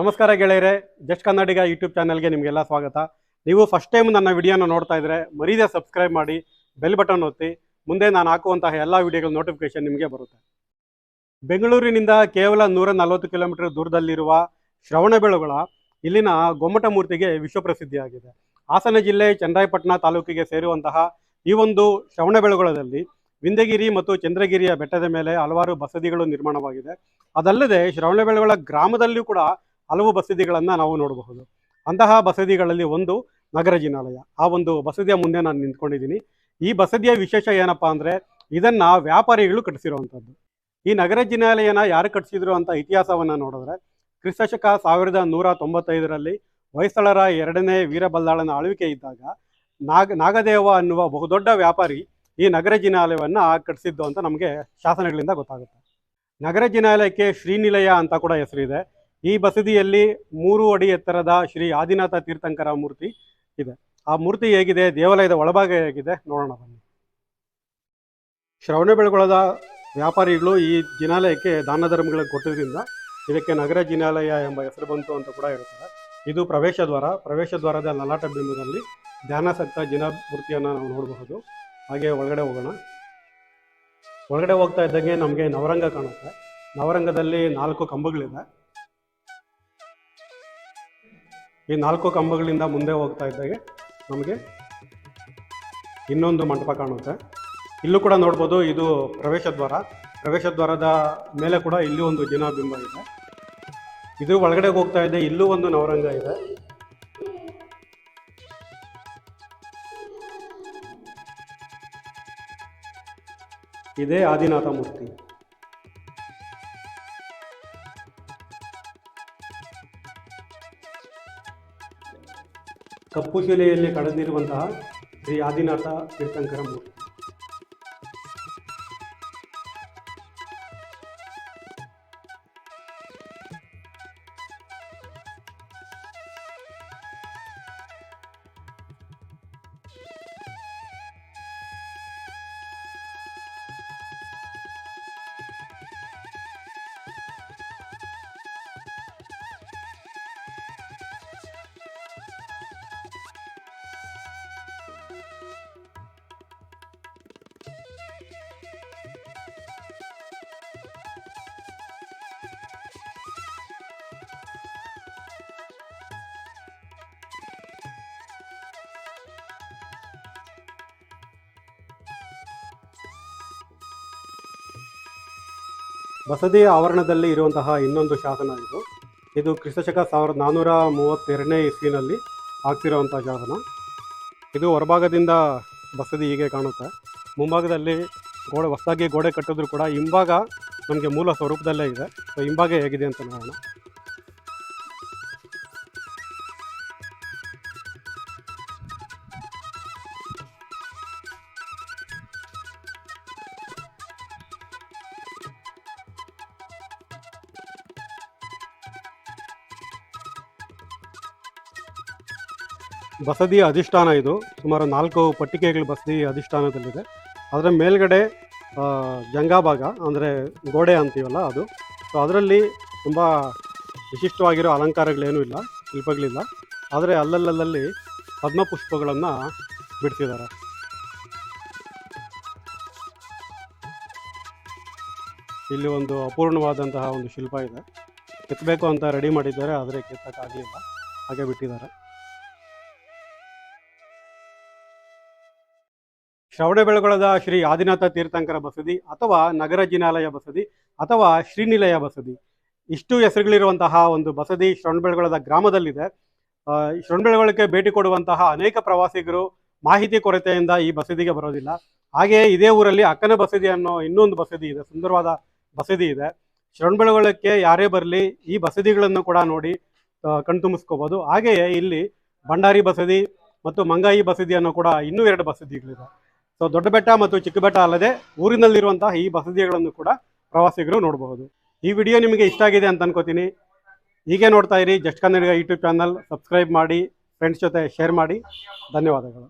ನಮಸ್ಕಾರ ಗೆಳೆಯರೆ, just Kannadiga YouTube ಚಾನಲ್ಗೆ ನಿಮಗೆಲ್ಲ ಸ್ವಾಗತ. ನೀವು ಫಸ್ಟ್ ಟೈಮ್ ನನ್ನ ವಿಡಿಯೋನ ನೋಡ್ತಾ ಇದ್ರೆ ಮರೀದೆ ಸಬ್ಸ್ಕ್ರೈಬ್ ಮಾಡಿ ಬೆಲ್ ಬಟನ್ ಒತ್ತಿ, ಮುಂದೆ ನಾನು ಹಾಕುವಂತಹ ಎಲ್ಲ ವಿಡಿಯೋಗಳ ನೋಟಿಫಿಕೇಶನ್ ನಿಮಗೆ ಬರುತ್ತೆ. ಬೆಂಗಳೂರಿನಿಂದ ಕೇವಲ ನೂರ ನಲವತ್ತು ಕಿಲೋಮೀಟರ್ ದೂರದಲ್ಲಿರುವ ಶ್ರವಣಬೆಳಗೊಳ ಇಲ್ಲಿನ ಗೊಮ್ಮಟ ಮೂರ್ತಿಗೆ ವಿಶ್ವಪ್ರಸಿದ್ಧಿಯಾಗಿದೆ. ಹಾಸನ ಜಿಲ್ಲೆ ಚಂದ್ರಾಯಪಟ್ಟಣ ತಾಲೂಕಿಗೆ ಸೇರುವಂತಹ ಈ ಒಂದು ಶ್ರವಣಬೆಳಗೊಳದಲ್ಲಿ ವಿಂದಗಿರಿ ಮತ್ತು ಚಂದ್ರಗಿರಿಯ ಬೆಟ್ಟದ ಮೇಲೆ ಹಲವಾರು ಬಸದಿಗಳು ನಿರ್ಮಾಣವಾಗಿದೆ. ಅದಲ್ಲದೆ ಶ್ರವಣಬೆಳಗೊಳ ಗ್ರಾಮದಲ್ಲಿಯೂ ಕೂಡ ಹಲವು ಬಸದಿಗಳನ್ನು ನಾವು ನೋಡಬಹುದು. ಅಂತಹ ಬಸದಿಗಳಲ್ಲಿ ಒಂದು ನಗರ ಜಿನಾಲಯ ಆ ಒಂದು ಬಸದಿಯ ಮುಂದೆ ನಾನು ನಿಂತ್ಕೊಂಡಿದ್ದೀನಿ. ಈ ಬಸದಿಯ ವಿಶೇಷ ಏನಪ್ಪಾ ಅಂದರೆ ಇದನ್ನು ವ್ಯಾಪಾರಿಗಳು ಕಟ್ಟಿಸಿರುವಂಥದ್ದು ಈ ನಗರ ಜಿನಾಲಯನ ಯಾರು ಕಟ್ಟಿಸಿದ್ರು ಅಂತ ಇತಿಹಾಸವನ್ನು ನೋಡಿದ್ರೆ ಕ್ರಿಸ್ತಶಕ ಸಾವಿರದ ನೂರ ತೊಂಬತ್ತೈದರಲ್ಲಿ ಹೊಯ್ಸಳರ ಎರಡನೇ ವೀರಬಲ್ಲಾಳನ ಆಳ್ವಿಕೆ ಇದ್ದಾಗ ನಾಗ, ನಾಗದೇವ ಅನ್ನುವ ಬಹುದೊಡ್ಡ ವ್ಯಾಪಾರಿ ಈ ನಗರ ಜಿನಾಲಯವನ್ನು ಕಟ್ಟಿಸಿದ್ದು ಅಂತ ನಮಗೆ ಶಾಸನಗಳಿಂದ ಗೊತ್ತಾಗುತ್ತೆ. ನಗರ ಜಿನಾಲಯಕ್ಕೆ ಶ್ರೀನಿಲಯ ಅಂತ ಕೂಡ ಹೆಸರಿದೆ. ಈ ಬಸದಿಯಲ್ಲಿ ಮೂರು ಅಡಿ ಎತ್ತರದ ಶ್ರೀ ಆದಿನಾಥ ತೀರ್ಥಂಕರ ಮೂರ್ತಿ ಇದೆ. ಆ ಮೂರ್ತಿ ಹೇಗಿದೆ? ದೇವಾಲಯದ ಒಳಭಾಗ ಹೇಗಿದೆ? ನೋಡೋಣ ಬನ್ನಿ. ಶ್ರವಣಬೆಳಗೊಳದ ವ್ಯಾಪಾರಿಗಳು ಈ ಜಿನಾಲಯಕ್ಕೆ ದಾನ ಧರ್ಮಗಳಿಗೆ ಕೊಟ್ಟಿದ್ದರಿಂದ ಇದಕ್ಕೆ ನಗರ ಜಿನಾಲಯ ಎಂಬ ಹೆಸರು ಬಂತು ಅಂತ ಕೂಡ ಇರುತ್ತದೆ. ಇದು ಪ್ರವೇಶ ದ್ವಾರ. ಪ್ರವೇಶ ದ್ವಾರದ ಲಲಾಟ ಬಿಂಬದಲ್ಲಿ ಧ್ಯಾನಾಸಕ್ತ ಜಿನ ಮೂರ್ತಿಯನ್ನು ನಾವು ನೋಡಬಹುದು. ಹಾಗೆ ಒಳಗಡೆ ಹೋಗೋಣ. ಒಳಗಡೆ ಹೋಗ್ತಾ ಇದ್ದಂಗೆ ನಮಗೆ ನವರಂಗ ಕಾಣುತ್ತೆ. ನವರಂಗದಲ್ಲಿ ನಾಲ್ಕು ಕಂಬಗಳಿದೆ. ಈ ನಾಲ್ಕು ಕಂಬಗಳಿಂದ ಮುಂದೆ ಹೋಗ್ತಾ ಇದ್ದಾಗೆ ನಮಗೆ ಇನ್ನೊಂದು ಮಂಟಪ ಕಾಣುತ್ತೆ. ಇಲ್ಲೂ ಕೂಡ ನೋಡ್ಬೋದು ಇದು ಪ್ರವೇಶ ದ್ವಾರ. ಪ್ರವೇಶ ದ್ವಾರದ ಮೇಲೆ ಕೂಡ ಇಲ್ಲಿ ಒಂದು ಜಿನಾಬಿಂಬ ಇದೆ. ಇದು ಒಳಗಡೆ ಹೋಗ್ತಾ ಇದೆ, ಇಲ್ಲೂ ಒಂದು ನವರಂಗ ಇದೆ. ಇದೇ ಆದಿನಾಥ ಮೂರ್ತಿ. ಕಪ್ಪು ಶಿಲೆಯಲ್ಲಿ ಕಳೆದಿರುವಂತಹ ಶ್ರೀ ಆದಿನಾಥ ತೀರ್ಥಂಕರ ಮೂರ್ತಿ. ಬಸದಿಯ ಆವರಣದಲ್ಲಿ ಇರುವಂತಹ ಇನ್ನೊಂದು ಶಾಸನ ಇದು. ಇದು ಕ್ರಿಸ್ತಶಕ ಸಾವಿರದ ನಾನ್ನೂರ ಮೂವತ್ತೆರಡನೇ ಇಸ್ವಿನಲ್ಲಿ ಆಗ್ತಿರುವಂಥ ಶಾಸನ. ಇದು ಹೊರಭಾಗದಿಂದ ಬಸದಿ ಹೀಗೆ ಕಾಣುತ್ತೆ. ಮುಂಭಾಗದಲ್ಲಿ ಗೋಡೆ, ಹೊಸದಾಗಿ ಗೋಡೆ ಕಟ್ಟಿದ್ರು ಕೂಡ ಹಿಂಭಾಗ ನಮಗೆ ಮೂಲ ಸ್ವರೂಪದಲ್ಲೇ ಇದೆ. ಸೊ ಹಿಂಭಾಗ ಹೇಗಿದೆ ಅಂತ ನೋಡೋಣ. ಬಸದಿಯ ಅಧಿಷ್ಠಾನ ಇದು. ಸುಮಾರು ನಾಲ್ಕು ಪಟ್ಟಿಕೆಗಳು ಬಸದಿ ಅಧಿಷ್ಠಾನದಲ್ಲಿದೆ. ಅದರ ಮೇಲ್ಗಡೆ ಜಂಗಾಭಾಗ ಜಂಗಾ ಭಾಗ, ಅಂದರೆ ಗೋಡೆ ಅಂತೀವಲ್ಲ ಅದು. ಸೊ ಅದರಲ್ಲಿ ತುಂಬ ವಿಶಿಷ್ಟವಾಗಿರೋ ಅಲಂಕಾರಗಳೇನೂ ಇಲ್ಲ, ಶಿಲ್ಪಗಳಿಲ್ಲ. ಆದರೆ ಅಲ್ಲಲ್ಲಲ್ಲಿ ಪದ್ಮಪುಷ್ಪಗಳನ್ನು ಬಿಡಿಸಿದ್ದಾರೆ. ಇಲ್ಲಿ ಒಂದು ಅಪೂರ್ಣವಾದಂತಹ ಒಂದು ಶಿಲ್ಪ ಇದೆ. ಕೆತ್ತಬೇಕು ಅಂತ ರೆಡಿ ಮಾಡಿದ್ದಾರೆ, ಆದರೆ ಕೆತ್ತಕ್ಕಾಗಲಿಲ್ಲ. ಹಾಗೆ ಬಿಟ್ಟಿದ್ದಾರೆ. ಶ್ರವಣಬೆಳಗೊಳದ ಶ್ರೀ ಆದಿನಾಥ ತೀರ್ಥಂಕರ ಬಸದಿ ಅಥವಾ ನಗರ ಜಿನಾಲಯ ಬಸದಿ ಅಥವಾ ಶ್ರೀನಿಲಯ ಬಸದಿ. ಇಷ್ಟು ಹೆಸರುಗಳಿರುವಂತಹ ಒಂದು ಬಸದಿ ಶ್ರವಣಬೆಳಗೊಳದ ಗ್ರಾಮದಲ್ಲಿದೆ. ಶ್ರವಣಬೆಳಗೊಳಕ್ಕೆ ಭೇಟಿ ಕೊಡುವಂತಹ ಅನೇಕ ಪ್ರವಾಸಿಗರು ಮಾಹಿತಿ ಕೊರತೆಯಿಂದ ಈ ಬಸದಿಗೆ ಬರೋದಿಲ್ಲ. ಹಾಗೆಯೇ ಇದೇ ಊರಲ್ಲಿ ಅಕ್ಕನ ಬಸದಿ ಅನ್ನೋ ಇನ್ನೊಂದು ಬಸದಿ ಇದೆ, ಸುಂದರವಾದ ಬಸದಿ ಇದೆ. ಶ್ರವಣಬೆಳಗೊಳಕ್ಕೆ ಯಾರೇ ಬರಲಿ ಈ ಬಸದಿಗಳನ್ನು ಕೂಡ ನೋಡಿ ಕಣ್ತುಂಬಿಸ್ಕೋಬೋದು. ಹಾಗೆಯೇ ಇಲ್ಲಿ ಭಂಡಾರಿ ಬಸದಿ ಮತ್ತು ಮಂಗಾಯಿ ಬಸದಿ ಅನ್ನೋ ಕೂಡ ಇನ್ನೂ ಎರಡು ಬಸದಿಗಳಿದೆ ಸೊ ದೊಡ್ಡ ಬೆಟ್ಟ ಮತ್ತು ಚಿಕ್ಕ ಬೆಟ್ಟ ಅಲ್ಲದೆ ಊರಿನಲ್ಲಿರುವಂತಹ ಈ ಬಸದಿಗಳನ್ನು ಕೂಡ ಪ್ರವಾಸಿಗರು ನೋಡಬಹುದು. ಈ ವಿಡಿಯೋ ನಿಮಗೆ ಇಷ್ಟ ಆಗಿದೆ ಅಂತ ಅನ್ಕೋತೀನಿ. ಹೀಗೆ ನೋಡ್ತಾ ಇರಿ just Kannadiga YouTube channel subscribe ಮಾಡಿ ಫ್ರೆಂಡ್ಸ್ ಜೊತೆ ಶೇರ್ ಮಾಡಿ. ಧನ್ಯವಾದಗಳು.